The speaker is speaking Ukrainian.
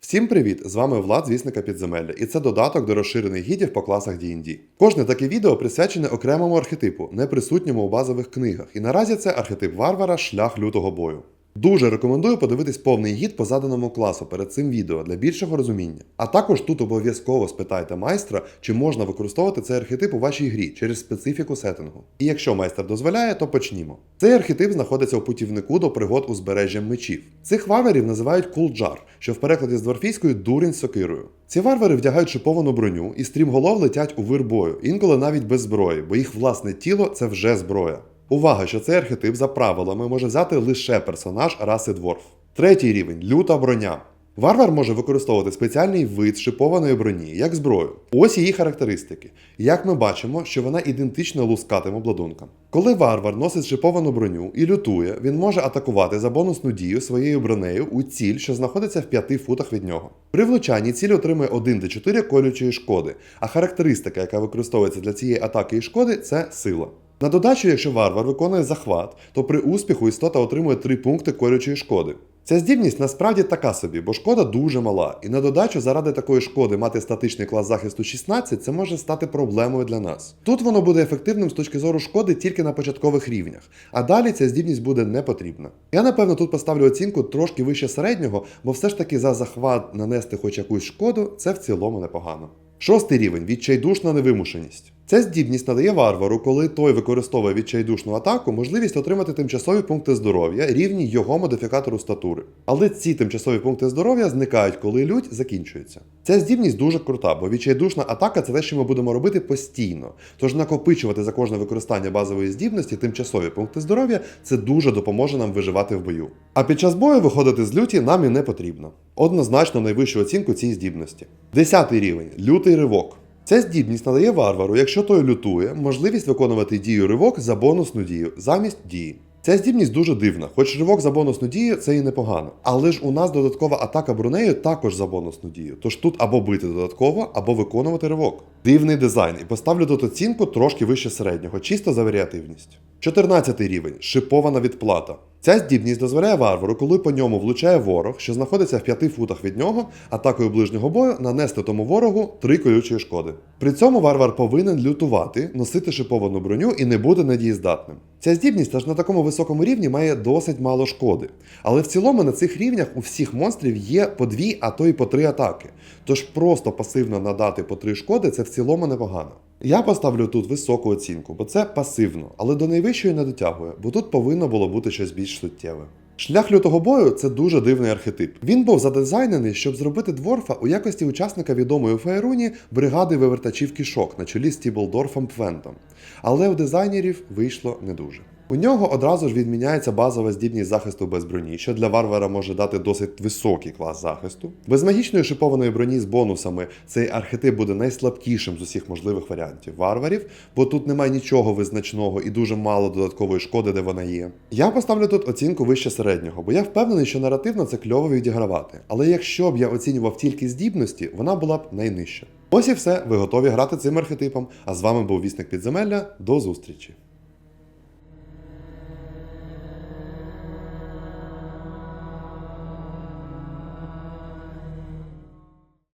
Всім привіт! З вами Влад, звісника підземелля, і це додаток до розширених гідів по класах D&D. Кожне таке відео присвячене окремому архетипу, не присутньому у базових книгах. І наразі це архетип варвара шлях лютого бою. Дуже рекомендую подивитись повний гід по заданому класу перед цим відео для більшого розуміння. А також тут обов'язково спитайте майстра, чи можна використовувати цей архетип у вашій грі через специфіку сеттингу. І якщо майстер дозволяє, то почнімо. Цей архетип знаходиться у путівнику до пригод узбережжя мечів. Цих варварів називають кулджар, що в перекладі з дворфійської дурень з сокирою. Ці варвари вдягають шиповану броню і стрімголов летять у вир бою, інколи навіть без зброї, бо їх власне тіло це вже зброя. Увага, що цей архетип за правилами може взяти лише персонаж раси дворф. Третій рівень люта броня. Варвар може використовувати спеціальний вид шипованої броні як зброю. Ось її характеристики. Як ми бачимо, що вона ідентична лускатим обладункам. Коли варвар носить шиповану броню і лютує, він може атакувати за бонусну дію своєю бронею у ціль, що знаходиться в 5 футах від нього. При влучанні ціль отримує 1d4 колючої шкоди, а характеристика, яка використовується для цієї атаки і шкоди, це сила. На додачу, якщо варвар виконує захват, то при успіху істота отримує 3 пункти колючої шкоди. Ця здібність насправді така собі, бо шкода дуже мала, і на додачу заради такої шкоди мати статичний клас захисту 16 це може стати проблемою для нас. Тут воно буде ефективним з точки зору шкоди тільки на початкових рівнях, а далі ця здібність буде не потрібна. Я напевно тут поставлю оцінку трошки вище середнього, бо все ж таки за захват нанести хоч якусь шкоду це в цілому непогано. Шостий рівень відчайдушна невимушеність. Ця здібність надає варвару, коли той використовує відчайдушну атаку, можливість отримати тимчасові пункти здоров'я, рівні його модифікатору статури. Але ці тимчасові пункти здоров'я зникають, коли лють закінчується. Ця здібність дуже крута, бо відчайдушна атака це те, що ми будемо робити постійно. Тож накопичувати за кожне використання базової здібності тимчасові пункти здоров'я це дуже допоможе нам виживати в бою. А під час бою виходити з люті нам і не потрібно. Однозначно найвищу оцінку цій здібності. Десятий рівень лютий ривок. Ця здібність надає варвару, якщо той лютує, можливість виконувати дію ривок за бонусну дію замість дії. Ця здібність дуже дивна, хоч ривок за бонусну дію це і непогано. Але ж у нас додаткова атака бронею також за бонусну дію. Тож тут або бити додатково, або виконувати ривок. Дивний дизайн, і поставлю тут оцінку трошки вище середнього, чисто за варіативність. 14 рівень шипована відплата. Ця здібність дозволяє варвару, коли по ньому влучає ворог, що знаходиться в 5 футах від нього, атакою ближнього бою нанести тому ворогу 3 колючої шкоди. При цьому варвар повинен лютувати, носити шиповану броню і не буде недієздатним. Ця здібність аж на такому високому рівні має досить мало шкоди. Але в цілому на цих рівнях у всіх монстрів є по дві, а то й по три атаки. Тож просто пасивно надати по три шкоди це в цілому непогано. Я поставлю тут високу оцінку, бо це пасивно, але до найвищої не дотягує, бо тут повинно було бути щось більш суттєве. Шлях лютого бою це дуже дивний архетип. Він був задизайнений, щоб зробити дворфа у якості учасника відомої у Фаєруні бригади вивертачів кішок на чолі з Тіблдорфом Пвентом. Але у дизайнерів вийшло не дуже. У нього одразу ж відміняється базова здібність захисту без броні, що для варвара може дати досить високий клас захисту. Без магічної шипованої броні з бонусами цей архетип буде найслабкішим з усіх можливих варіантів варварів, бо тут немає нічого визначного і дуже мало додаткової шкоди, де вона є. Я поставлю тут оцінку вище середнього, бо я впевнений, що наративно це кльово відігравати. Але якщо б я оцінював тільки здібності, вона була б найнижча. Ось і все, ви готові грати цим архетипом. А з вами був вісник підземелля. До зустрічі!